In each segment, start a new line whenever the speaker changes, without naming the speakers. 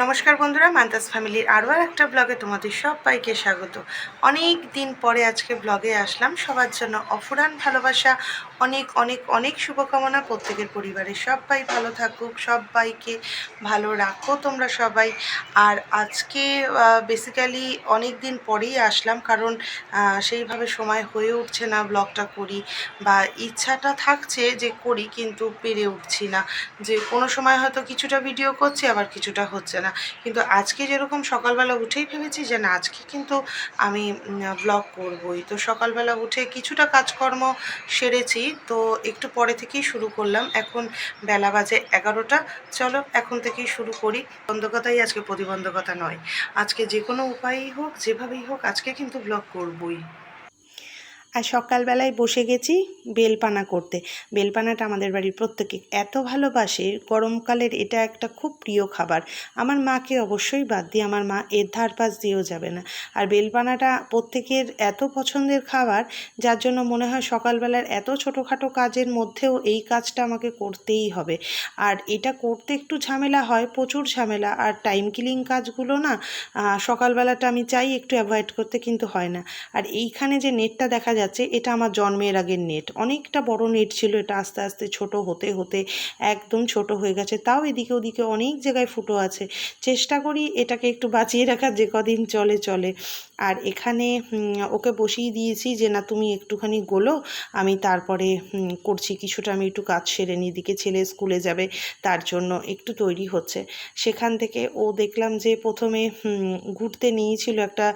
নমস্কার বন্ধুরা মান্তাস ফ্যামিলির আরও আর একটা ব্লগে তোমাদের সবাইকে স্বাগত। অনেক দিন পরে আজকে ব্লগে আসলাম। সবার জন্য অফুরান ভালোবাসা, অনেক অনেক অনেক শুভকামনা। প্রত্যেকের পরিবারের সবাই ভালো থাকুক, সবাইকে ভালো রাখো তোমরা সবাই। আর আজকে বেসিক্যালি অনেক দিন পরেই আসলাম, কারণ সেইভাবে সময় হয়ে উঠছে না ব্লগটা করি বা ইচ্ছাটা থাকছে যে করি, কিন্তু পেরে উঠছি না। যে কোনো সময় হয়তো কিছুটা ভিডিও করছি, আবার কিছুটা হচ্ছে না। কিন্তু আজকে যেরকম সকালবেলা উঠেই ভেবেছি যে না, আজকে কিন্তু আমি ব্লগ করবই। তো সকালবেলা উঠে কিছুটা কাজকর্ম সেরেছি। তো একটু পরে থেকেই শুরু করলাম। এখন বেলা বাজে এগারোটা। চলো, এখন থেকেই শুরু করি। বন্ধকতাই আজকে প্রতিবন্ধকতা নয়। আজকে যে কোনো উপায়ই হোক, যেভাবেই হোক, আজকে কিন্তু ব্লগ করবই। আর সকালবেলায় বসে গেছি বেলপানা করতে। বেলপানাটা আমাদের বাড়ির প্রত্যেকে এত ভালোবাসে, গরমকালের এটা একটা খুব প্রিয় খাবার। আমার মাকে অবশ্যই বাদ দিয়ে, আমার মা এর ধার পাশ দিয়েও যাবে না। আর বেলপানাটা প্রত্যেকের এত পছন্দের খাবার, যার জন্য মনে হয় সকালবেলার এত ছোটোখাটো কাজের মধ্যেও এই কাজটা আমাকে করতেই হবে। আর এটা করতে একটু ঝামেলা হয়, প্রচুর ঝামেলা। আর টাইম কিলিং কাজগুলো না সকালবেলাটা আমি চাই একটু অ্যাভয়েড করতে, কিন্তু হয় না। আর এইখানে যে নেটটা দেখা যাচ্ছে, এটা আমার জন্মের আগের নেট অনেকটা বড় নেট ছিল, এটা আস্তে আস্তে ছোট হতে হতে একদম ছোট হয়ে গেছে। তাও এদিকে ওদিকে অনেক জায়গায় ফুটো আছে। চেষ্টা করি এটাকে একটু বাঁচিয়ে রাখার, যে কদিন চলে চলে। আর এখানে ওকে বসিয়ে দিয়েছি যে, না, তুমি একটুখানি গোলো, আমি তারপরে করছি। কিছুটা আমি একটু কাজ সেরে নিই দিকে ছেলে স্কুলে যাবে, তার জন্য একটু তৈরি হচ্ছে। সেখান থেকে ও দেখলাম যে, প্রথমে ঘুরতে নিয়েছিল একটা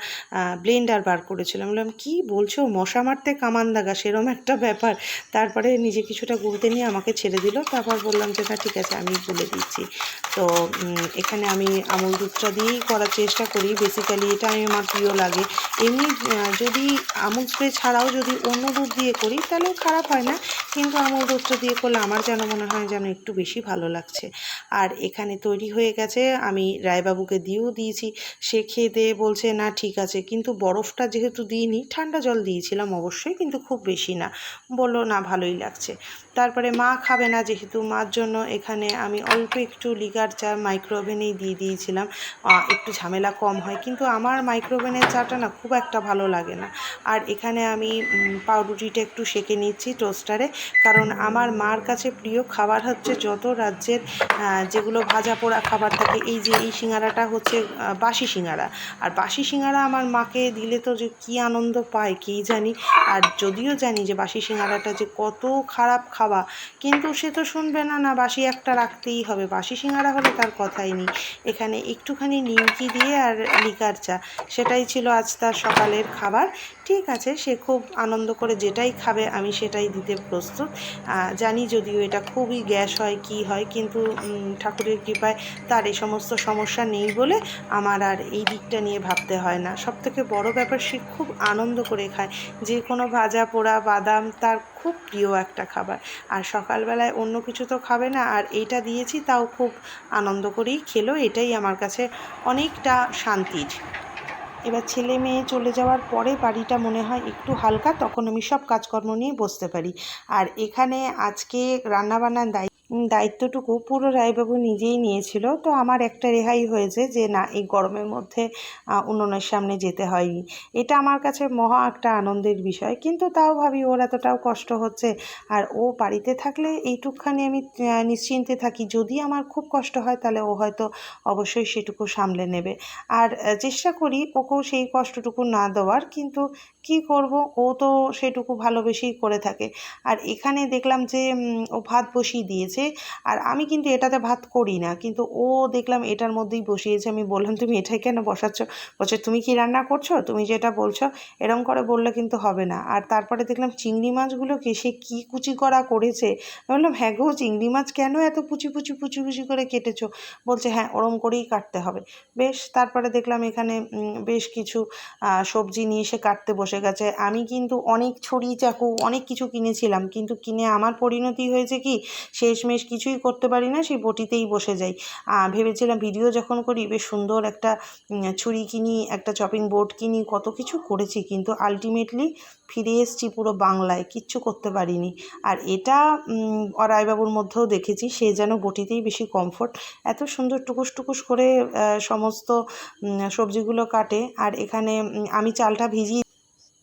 ব্লেন্ডার বার করেছিলাম বললাম, কী বলছো? মশা মারতে কামান দাগা, সেরম একটা ব্যাপার। তারপরে নিজে কিছুটা ঘুরতে নিয়ে আমাকে ছেড়ে দিল। তারপর বললাম যে, না, ঠিক আছে, আমি বলে দিচ্ছি। তো এখানে আমি আমুল দুধটা দিয়েই করার চেষ্টা করি। বেসিক্যালি এটা আমি আমার প্রিয় লাগে। এমনি যদি আমুল স্প্রে ছাড়াও যদি অন্য দুধ দিয়ে করি, তাহলেও খারাপ হয় না। কিন্তু আমুল দুধটা দিয়ে করলে আমার যেন মনে হয় যেন একটু বেশি ভালো লাগছে। আর এখানে তৈরি হয়ে গেছে, আমি রায়বাবুকে দিয়েও দিয়েছি। সে খেয়ে দিয়ে বলছে, না, ঠিক আছে। কিন্তু বরফটা যেহেতু দিইনি, ঠান্ডা জল দিয়েছিলাম অবশ্যই কিন্তু খুব বেশি না। বলল, না, ভালোই লাগছে। তারপরে মা খাবে না যেহেতু মার জন্য এখানে আমি অল্প একটু লিগার চা, মাইক্রোওভেনেই দিয়ে দিয়েছিলাম। একটু ঝামেলা কম হয়, কিন্তু আমার মাইক্রোওভেনের চাটা না খুব একটা ভালো লাগে না। আর এখানে আমি পাউরুটিটা একটু সেঁকে নিচ্ছি টোস্টারে, কারণ আমার মার কাছে প্রিয় খাবার হচ্ছে যত রাজ্যের যেগুলো ভাজা পোড়া খাবার থাকে, এই যে, এই সিঙ্গারাটা হচ্ছে বাসি সিঙ্গারা। আর বাসি সিঙ্গারা আমার মাকে দিলে তো যে কী আনন্দ পায়, কী জানি। আর যদিও জানি যে বাসি সিঙ্গারাটা যে কত খারাপ খাওয়া, কিন্তু সে তো শুনবে না না বাসি একটা রাখতেই হবে। বাসি সিঙ্গারা হলে তার কথাই নেই। এখানে একটুখানি নিমকি দিয়ে আর লিকার চা, সেটাই ছিল আজ তার সকালের খাবার। ঠিক আছে, সে খুব আনন্দ করে যেটাই খাবে আমি সেটাই দিতে প্রস্তুত। জানি যদিও এটা খুবই গ্যাস হয়, কি হয়, কিন্তু ঠাকুরের কৃপায় তার এই সমস্ত সমস্যা নেই বলে আমার আর এই দিকটা নিয়ে ভাবতে হয় না। সব থেকে বড়ো ব্যাপার, সে খুব আনন্দ করে খায়। যে কোনো ভাজা পোড়া বাদাম তার খুব প্রিয় একটা খাবার। আর সকালবেলায় অন্য কিছু তো খাবে না, আর এইটা দিয়েছি তাও খুব আনন্দ করেই খেলো, এটাই আমার কাছে অনেকটা শান্তির। এবার ছেলে মেয়ে চলে যাওয়ার পরে বাড়িটা মনে হয় একটু হালকা, তখন আমি সব কাজকর্ম নিয়ে বসতে পারি। আর এখানে আজকে রান্নাবান্নার দায়িত্ব দায়িত্বটুকু পুরো রায়বাবু নিজেই নিয়েছিল। তো আমার একটা রেহাই হয়েছে যে, না, এই গরমের মধ্যে উনুনের সামনে যেতে হয়নি। এটা আমার কাছে মহা একটা আনন্দের বিষয়। কিন্তু তাও ভাবি, ওর এতটাও কষ্ট হচ্ছে। আর ও বাড়িতে থাকলে এইটুকখানি আমি নিশ্চিন্তে থাকি। যদি আমার খুব কষ্ট হয়, তাহলে ও হয়তো অবশ্যই সেটুকু সামলে নেবে। আর চেষ্টা করি ওকেও সেই কষ্টটুকু না দেওয়ার। কিন্তু কি করব? ও তো সেটুকু ভালোবেসেই করে থাকে। আর এখানে দেখলাম যে ও ভাত বসিয়ে দিয়েছে। আর আমি কিন্তু এটাতে ভাত করি না। কিন্তু ও দেখলাম এটার মধ্যেই বসিয়েছে। আমি বললাম, তুমি এটাই কেন বসাচ্ছ? বলছে, তুমি কি রান্না করছ? তুমি যেটা বলছো, এরম করে বললে কিন্তু হবে না। আর তারপরে দেখলাম চিংড়ি মাছগুলোকে সে কী কুচি করা করেছে? বললাম হ্যাঁ গো, চিংড়ি মাছ কেন এত কুচি কুচি কুচি কুচি করে কেটেছো? বলছে হ্যাঁ ওরম করেই কাটতে হবে। বেশ, তারপরে দেখলাম এখানে বেশ কিছু সবজি নিয়ে এসে কাটতে বসে গেছে। আমি কিন্তু অনেক ছড়ি চাকু অনেক কিছু কিনেছিলাম। কিন্তু কিনে আমার পরিণতি হয়েছে কি? শেষ শেষমেশ কিছুই করতে পারি না, সেই বটিতেই বসে যাই। ভেবেছিলাম ভিডিও যখন করি, বেশ সুন্দর একটা ছুরি কিনি, একটা চপিং বোর্ড কিনি, কত কিছু করেছি কিন্তু আলটিমেটলি ফিরে এসেছি পুরো বাংলায়, কিচ্ছু করতে পারিনি। আর এটা রায়বাবুর মধ্যেও দেখেছি, সে যেন বটিতেই বেশি কমফোর্ট এত সুন্দর টুকুস টুকুস করে সমস্ত সবজিগুলো কাটে। আর এখানে আমি চালটা ভিজিয়ে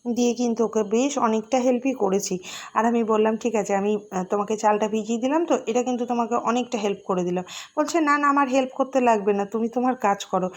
দিয়ে কিন্তু ওকে বেশ অনেকটা হেল্পই করেছি। আর আমি বললাম, ঠিক আছে, আমি তোমাকে চালটা ভিজিয়ে দিলাম তো, এটা কিন্তু তোমাকে অনেকটা হেল্প করে দিলাম। বলছে, না না, আমার হেল্প করতে লাগবে না, তুমি তোমার কাজ করো।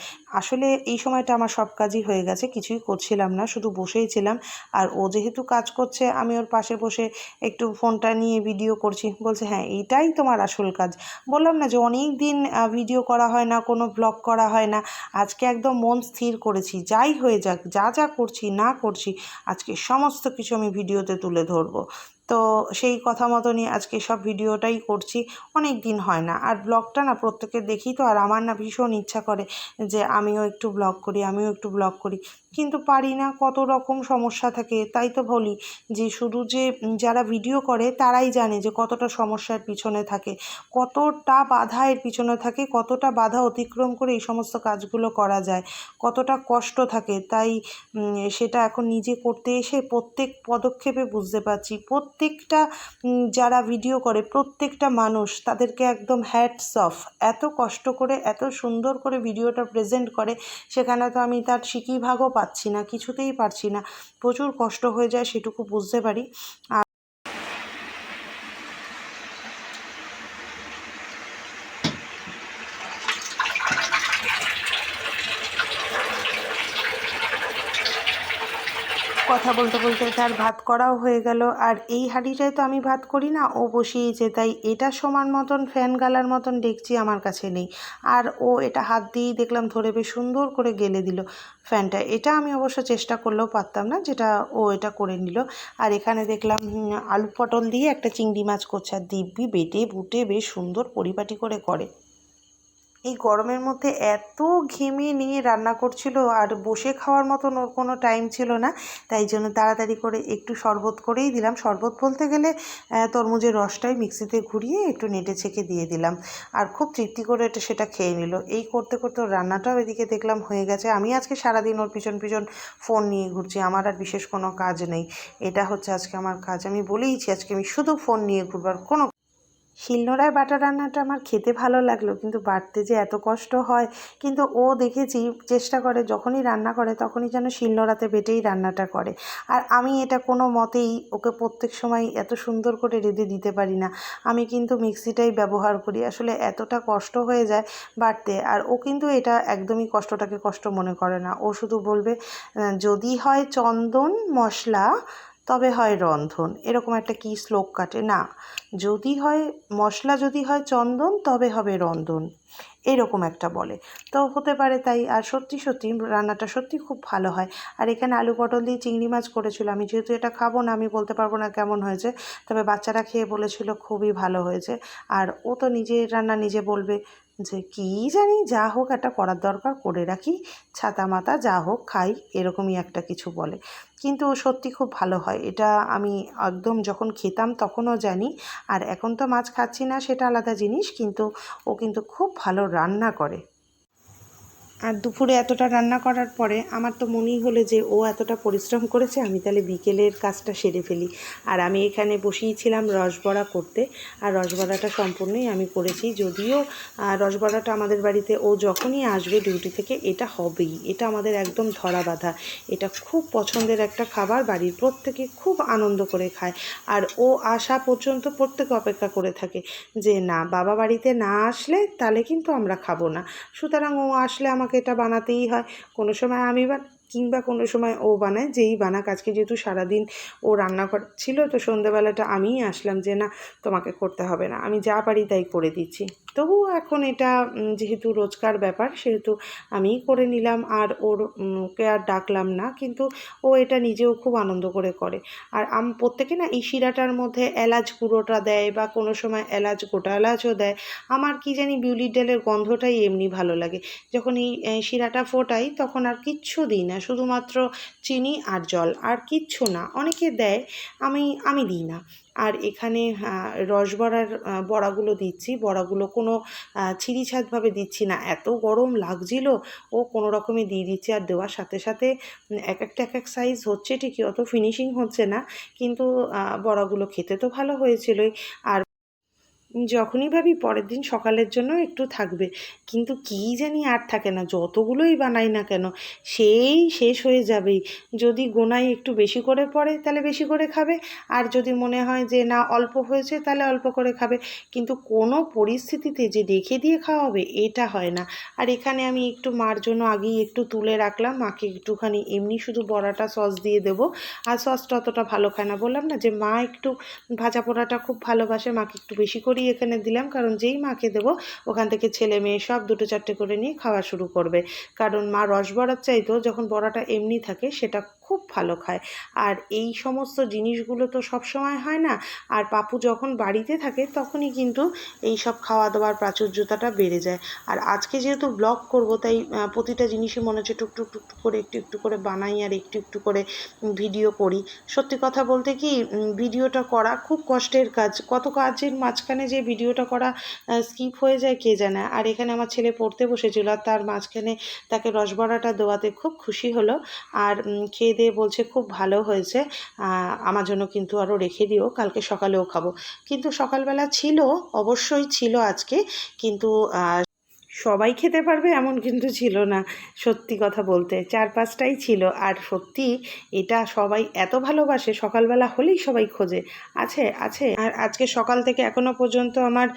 আসলে এই সময়টা আমার সব কাজই হয়ে গেছে, কিছুই করছিলাম না, শুধু বসেই ছিলাম। আর ও যেহেতু কাজ করছে, আমি ওর পাশে বসে একটু ফোনটা নিয়ে ভিডিও করছি। বলছে হ্যাঁ এইটাই তোমার আসল কাজ। বললাম না যে অনেক দিন ভিডিও করা হয় না, কোনো ব্লগ করা হয় না। আজকে একদম মন স্থির করেছি, যাই হয়ে যাক, যা যা করছি, না করছি আজকে সমস্ত কিছু আমি ভিডিওতে তুলে ধরবো। তো সেই কথা মতনই আজকে সব ভিডিওটাই করছি। অনেক দিন হয় না। আর ব্লগটা না প্রত্যেকের দেখি তো, আর আমার না ভীষণ ইচ্ছা করে যে আমিও একটু ব্লগ করি, আমিও একটু ব্লগ করি। কিন্তু পারি না কত রকম সমস্যা থাকে। তাই তো বলি যে শুধু যে যারা ভিডিও করে তারাই জানে যে কতটা সমস্যার পিছনে থাকে, কতটা বাধা এর পিছনে থাকে, কতটা বাধা অতিক্রম করে এই সমস্ত কাজগুলো করা যায়, কতটা কষ্ট থাকে। তাই সেটা এখন নিজে করতে এসে প্রত্যেক পদক্ষেপে বুঝতে পারছি। প্রত্যেকটা যারা ভিডিও করে, প্রত্যেকটা মানুষ তাদেরকে একদম হ্যাটস অফ এত কষ্ট করে, এত সুন্দর করে ভিডিওটা প্রেজেন্ট করে, সেখানে তো আমি তার শিকি ভাগও পাচ্ছি না, কিছুতেই পারছি না। প্রচুর কষ্ট হয়ে যায়, সেটুকু বুঝতে পারি। আর কথা বলতে বলতে তার ভাত করাও হয়ে গেল। আর এই হাঁড়িটায় তো আমি ভাত করি না, ও বসিয়েছে তাই এটা সমান মতন ফ্যান গালার মতন ডেকচি আমার কাছে নেই। আর ও এটা হাত দিয়েই দেখলাম ধরে বেশ সুন্দর করে গেলে দিল ফ্যানটা। এটা আমি অবশ্য চেষ্টা করলেও পারতাম না, যেটা ও এটা করে নিল। আর এখানে দেখলাম আলু পটল দিয়ে একটা চিংড়ি মাছ করছে। আর দিব্যি বেটে বুটে বেশ সুন্দর পরিপাটি করে করে। এই গরমের মধ্যে এত ঘেমে নিয়ে রান্না করছিল আর বসে খাওয়ার মতন ওর কোনো টাইম ছিল না। তাই জন্য তাড়াতাড়ি করে একটু শরবত করেই দিলাম। শরবত বলতে গেলে তরমুজের রসটাই মিক্সিতে ঘুরিয়ে একটু নেটে ছেঁকে দিয়ে দিলাম। আর খুব তৃপ্তি করে এটা সেটা খেয়ে নিল। এই করতে করতে ওর রান্নাটাও এদিকে দেখলাম হয়ে গেছে। আমি আজকে সারাদিন ওর পিছন পিছন ফোন নিয়ে ঘুরছি। আমার আর বিশেষ কোনো কাজ নেই। এটা হচ্ছে আজকে আমার কাজ। আমি বলেইছি আজকে আমি শুধু ফোন নিয়ে ঘুরবার কোনো শিলনোড়ায় বাটা রান্নাটা আমার খেতে ভালো লাগল, কিন্তু বাটতে যে এত কষ্ট হয়, কিন্তু ও দেখেছি চেষ্টা করে, যখনই রান্না করে তখনই যেন শিলনোড়াতে বেটেই রান্নাটা করে। আর আমি এটা কোনো মতেই ওকে প্রত্যেক সময় এত সুন্দর করে রেঁধে দিতে পারি না। আমি কিন্তু মিক্সিটাই ব্যবহার করি, আসলে এতটা কষ্ট হয়ে যায় বাটতে আর ও কিন্তু এটা একদমই কষ্টটাকে কষ্ট মনে করে না। ও শুধু বলবে যদি হয় চন্দন, মশলা তবে হয় রন্ধন। এরকম একটা কি শ্লোক কাটে? না। যদি হয় মশলা, যদি হয় চন্দন, তবে হবে রন্ধন। এরকম একটা বলে। তো হতে পারে তাই। আর সত্যি সত্যি রান্নাটা সত্যি খুব ভালো হয়। আর এখানে আলু পটল দিয়ে চিংড়ি মাছ করেছিল। আমি যেহেতু এটা খাব না, আমি বলতে পারব না কেমন হয়েছে। তবে বাচ্চারা খেয়ে বলেছিল খুবই ভালো হয়েছে। আর ও তো নিজের রান্না নিজে বলবে যে, কী জানি, যা হোক একটা করার দরকার, করে রাখি। ছাতা মাতা যা হোক, খাই। এরকমই একটা কিছু বলে। কিন্তু সত্যি খুব ভালো হয়। এটা আমি একদম যখন খেতাম তখনও জানি। আর এখন তো মাছ খাচ্ছি না, সেটা আলাদা জিনিস। কিন্তু ও কিন্তু খুব ভালো রান্না করে। আর দুপুরে এতটা রান্না করার পরে আমার তো মনেই হলো যে ও এতটা পরিশ্রম করেছে, আমি তাহলে বিকেলের কাজটা সেরে ফেলি। আর আমি এখানে বসিয়েছিলাম রসবড়া করতে, আর রসবড়াটা সম্পূর্ণই আমি করেছি। যদিও রসবড়াটা আমাদের বাড়িতে, ও যখনই আসবে ডিউটি থেকে, এটা হবেই। এটা আমাদের একদম ধরা বাঁধা। এটা খুব পছন্দের একটা খাবার, বাড়ির প্রত্যেকে খুব আনন্দ করে খায়। আর ও আসা পর্যন্ত প্রত্যেকে অপেক্ষা করে থাকে যে না, বাবা বাড়িতে না আসলে তাহলে কিন্তু আমরা খাব না। সুতরাং ও আসলে আমাকে এটা বানাতেই হয়। কোনো সময় আমি বা, কিংবা কোনো সময় ও বানায়, যেই বানাক। আজকে যেহেতু সারাদিন ও রান্নাঘর ছিল, তো সন্ধেবেলাটা আমিই আসলাম যে, না, তোমাকে করতে হবে না। আমি যা পারি তাই করে দিচ্ছি। তবুও এখন এটা যেহেতু রোজকার ব্যাপার, সেহেতু আমিই করে নিলাম। আর ওর ওকে আর ডাকলাম না, কিন্তু ও এটা নিজেও খুব আনন্দ করে করে। আর আম, প্রত্যেকে না এই শিরাটার মধ্যে এলাচ গুঁড়োটা দেয় বা কোনো সময় এলাচ, গোটা এলাচও দেয়। আমার কি জানি বিউলির ডালের গন্ধটাই এমনি ভালো লাগে। যখন এই শিরাটা ফোটাই, তখন আর কিচ্ছু দিই না, শুধুমাত্র চিনি আর জল। আর কিচ্ছু না, অনেকে দেয়, আমি আমি দিই না। আর এখানে রস রসবড়ার বড়াগুলো দিচ্ছি। বড়াগুলো কোনো ছিঁড়িছাদভাবে দিচ্ছি না। এত গরম লাগছিল, ও কোনো রকমে দিয়ে দিচ্ছি। আর দেওয়ার সাথে সাথে এক একটা, এক এক সাইজ হচ্ছে ঠিকই, অত ফিনিশিং হচ্ছে না। কিন্তু বড়াগুলো খেতে তো ভালো হয়েছিলই। আর যখনই ভাবি পরের দিন সকালের জন্য একটু থাকবে, কিন্তু কী জানি আর থাকে না, যতগুলোই বানাই না কেন, সেই শেষ হয়ে যাবেই। যদি গোনায় একটু বেশি করে পড়ে, তাহলে বেশি করে খাবে, আর যদি মনে হয় যে না, অল্প হয়েছে, তাহলে অল্প করে খাবে। কিন্তু কোনো পরিস্থিতিতে যে রেখে দিয়ে খাওয়া হবে এটা হয় না। আর এখানে আমি একটু মার জন্য আগেই একটু তুলে রাখলাম, মাকে একটুখানি এমনি শুধু বড়াটা সস দিয়ে দেবো। আর সসটা অতটা ভালো খায় না, বললাম না যে মা একটু ভাজা পোড়াটা খুব ভালোবাসে, মাকে একটু বেশি করেই এখানে দিলাম, কারণ যেই মাকে দেবো ওখান থেকে ছেলে মেয়ে সব দুটো চারটে করে নিয়ে খাওয়া শুরু করবে। কারণ মা রস বড়ার চাইতেও যখন বড়াটা এমনি থাকে সেটা খুব ভালো খায়। আর এই সমস্ত জিনিসগুলো তো সব সময় হয় না। আর পাপু যখন বাড়িতে থাকে তখনই কিন্তু এই সব খাওয়া দাওয়ার প্রাচুর্যতাটা বেড়ে যায়। আর আজকে যেহেতু ব্লগ করব তাই প্রতিটা জিনিসই মনে হচ্ছে টুকটুক টুকটুক করে, একটু একটু করে বানাই আর একটু একটু করে ভিডিও করি। সত্যি কথা বলতে কি ভিডিওটা করা খুব কষ্টের কাজ। কত কাজের মাঝখানে যে ভিডিওটা করা স্কিপ হয়ে যায় কে জানে। আর এখানে আমার ছেলে পড়তে বসেছিল আর তার মাঝখানে তাকে রসবড়াটা দেওয়াতে খুব খুশি হলো। আর খেয়ে দিয়ে বলছে, খুব ভালো হয়েছে। আমার জন্য কিন্তু আরও রেখে দিও, কালকে সকালেও খাব। কিন্তু সকালবেলা ছিল, অবশ্যই ছিল আজকে। কিন্তু সবাই খেতে পারবে এমন কিন্তু ছিল না, সত্যি কথা বলতে। চার পাঁচটাই ছিল, আর সত্যি এটা সবাই এত ভালোবাসে, সকালবেলা হলেই সবাই খোঁজে। আছে আছে। আর আজকে সকাল থেকে এখনও পর্যন্ত আমার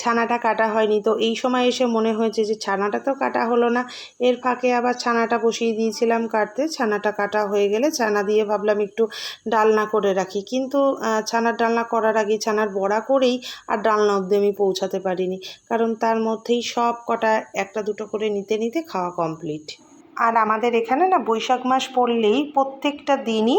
ছানাটা কাটা হয়নি। তো এই সময় এসে মনে হয়েছে যে ছানাটা তো কাটা হলো না। এর ফাঁকে আবার ছানাটা বসিয়ে দিয়েছিলাম কাটতে। ছানাটা কাটা হয়ে গেলে ছানা দিয়ে ভাবলাম একটু ডালনা করে রাখি। কিন্তু ছানার ডালনা করার আগে ছানার বড়া করেই আর ডালনা অবধি আমি পৌঁছাতে পারিনি। কারণ তার মধ্যেই সব কটা একটা দুটো করে নিতে নিতে খাওয়া কমপ্লিট আর আমাদের এখানে না বৈশাখ মাস পড়লেই প্রত্যেকটা দিনই,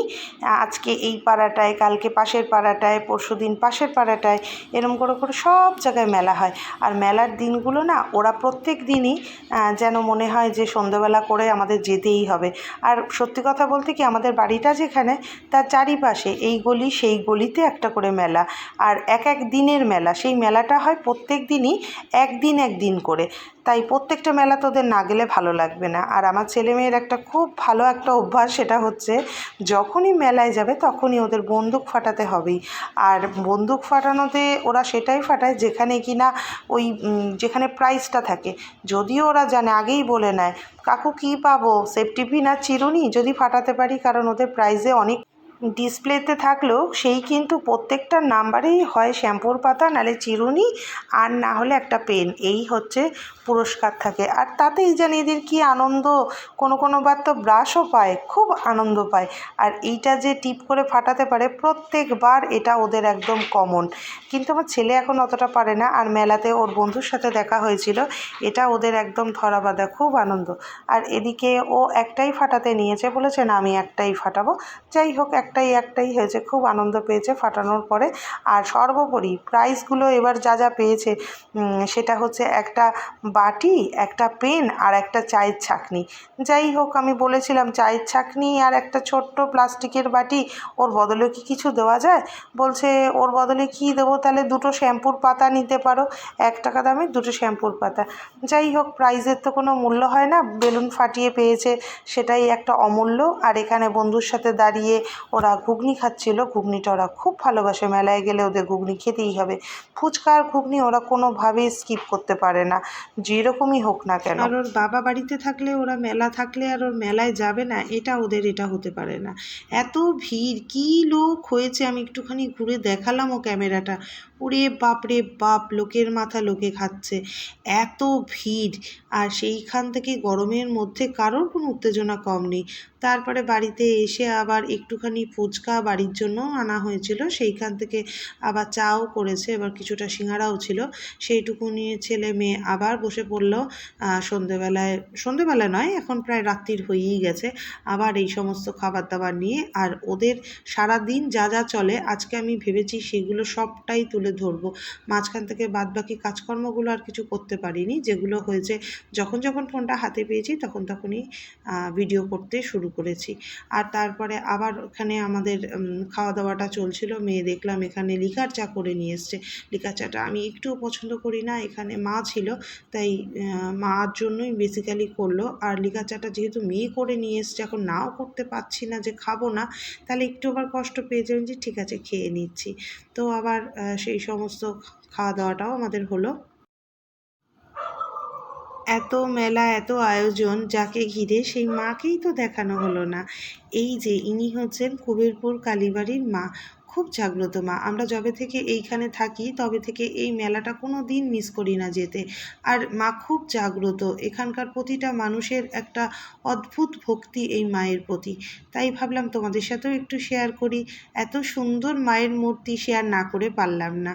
আজকে এই পাড়াটায়, কালকে পাশের পাড়াটায় পরশু দিন পাশের পাড়াটায় এরম করে করে সব জায়গায় মেলা হয়। আর মেলার দিনগুলো না ওরা প্রত্যেক দিনই যেন মনে হয় যে সন্ধ্যেবেলা করে আমাদের যেতেই হবে। আর সত্যি কথা বলতে কি আমাদের বাড়িটা যেখানে, তার চারিপাশে এই গলি সেই গলিতে একটা করে মেলা। আর এক এক দিনের মেলা, সেই মেলাটা হয় প্রত্যেক দিনই একদিন একদিন করে। তাই প্রত্যেকটা মেলা তোদের না গেলে ভালো লাগবে না। আর আমার ছেলেমেয়ের একটা খুব ভালো একটা অভ্যাস সেটা হচ্ছে যখনই মেলায় যাবে তখনই ওদের বন্দুক ফাটাতে হবেই। আর বন্দুক ফাটানোতে ওরা সেটাই ফাটায় যেখানে কি না ওই যেখানে প্রাইসটা থাকে। যদিও ওরা জানে, আগেই বলে নেয়, কাকু কি পাবো? সেফটি পিন আর চিরুনি? যদি ফাটাতে পারি, কারণ ওদের প্রাইজে অনেক ডিসপ্লেতে থাকলেও সেই কিন্তু প্রত্যেকটা নাম্বারেই হয় শ্যাম্পুর পাতা নালে চিরুনি আর না হলে একটা পেন এই হচ্ছে পুরস্কার থাকে। আর তাতেই জানি এদের কী আনন্দ? কোনো কোনো বার তো ব্রাশও পায়, খুব আনন্দ পায়। আর এইটা যে টিপ করে ফাটাতে পারে, প্রত্যেকবার এটা ওদের একদম কমন কিন্তু আমার ছেলে এখন অতটা পারে না, আর মেলাতে ওর বন্ধুর সাথে দেখা হয়েছিল, এটা ওদের একদম ধরা বাঁধা খুব আনন্দ। আর এদিকে ও একটাই ফাটাতে নিয়েছে, বলেছে না আমি একটাই ফাটাবো। যাই হোক একটাই একটাই হয়েছে, খুব আনন্দ পেয়েছে ফাটানোর পরে। আর সর্বোপরি প্রাইজগুলো এবার যা যা পেয়েছে সেটা হচ্ছে একটা বাটি, একটা পেন আর একটা চায়ের ছাকনি। যাই হোক, আমি বলেছিলাম চায়ের ছাকনি আর একটা ছোট্ট প্লাস্টিকের বাটি, ওর বদলে কি কিছু দেওয়া যায়? বলছে, ওর বদলে কি দেবো? তাহলে দুটো শ্যাম্পুর পাতা নিতে পারো, এক টাকা দামে দুটো শ্যাম্পুর পাতা। যাই হোক প্রাইজের তো কোনো মূল্য হয় না, বেলুন ফাটিয়ে পেয়েছে, সেটাই একটা অমূল্য। আর এখানে বন্ধুর সাথে দাঁড়িয়ে ওরা ঘুগনি খাচ্ছিল, ঘুগনিটা ওরা খুব ভালোবাসে। মেলায় গেলে ওদের ঘুগনি খেতেই হবে। ফুচকা আর ঘুগনি ওরা কোনোভাবেই স্কিপ করতে পারে না, যেরকমই হোক না কেন। আর ওর বাবা বাড়িতে থাকলে, ওরা মেলা থাকলে আর ওর মেলায় যাবে না, এটা ওদের, এটা হতে পারে না। এত ভিড়, কী লোক হয়েছে? আমি একটুখানি ঘুরে দেখালাম ও ক্যামেরাটা। ওরে বাপরে বাপ, লোকের মাথা লোকে খাচ্ছে। এত ভিড়। আর সেইখান থেকে গরমের মধ্যে কারোর কোনো উত্তেজনা কম নেই। তারপরে বাড়িতে এসে আবার একটুখানি ফুচকা বাড়ির জন্য আনা হয়েছিল। সেইখান থেকে আবার চাও করেছে, এবার কিছুটা সিঙ্গারাও ছিল। সেইটুকু নিয়ে ছেলে মেয়ে আবার বসে পড়ল। সন্ধেবেলায়, সন্ধেবেলা নয়, এখন প্রায় রাত্রির হয়েই গেছে। আবার এই সমস্ত খাবার দাবার নিয়ে আর ওদের সারা দিন যা যা চলে, আজকে আমি ভেবেছি সেগুলো সবটাই তুলে তুলে ধরবো। মাঝখান থেকে বাদবাকি কাজকর্মগুলো আর কিছু করতে পারিনি যেগুলো হয়েছে যখন যখন ফোনটা হাতে পেয়েছি তখন তখনই ভিডিও করতে শুরু করেছি। আর তারপরে আবার ওখানে আমাদের খাওয়া দাওয়াটা চলছিল মেয়ে দেখলাম এখানে লিকার চা করে নিয়ে এসছে। লিকার চাটা আমি একটুও পছন্দ করি না এখানে মা ছিল তাই মার জন্যই বেসিক্যালি করল। আর লিকার চাটা যেহেতু মেয়ে করে নিয়ে এসছে এখন নাও করতে পারছি না যে খাব না তাহলে একটু আবার কষ্ট পেয়ে যাবেন যে ঠিক আছে খেয়ে নিচ্ছি। তো আবার আহ, সেই সমস্ত খাওয়া দাওয়াটাও আমাদের হলো। এত মেলা, এত আয়োজন যাকে ঘিরে সেই মাকেই তো দেখানো হলো না। এই যে ইনি হচ্ছেন কুবেরপুর কালীবাড়ির মা। খুব জাগ্রত মা। আমরা যবে থেকে এইখানে থাকি, তবে থেকে এই মেলাটা কোনো দিন মিস করি না যেতে। আর মা খুব জাগ্রত, এখানকার প্রতিটা মানুষের একটা অদ্ভুত ভক্তি এই মায়ের প্রতি। তাই ভাবলাম তোমাদের সাথেও একটু শেয়ার করি। এত সুন্দর মায়ের মূর্তি শেয়ার না করে পারলাম না।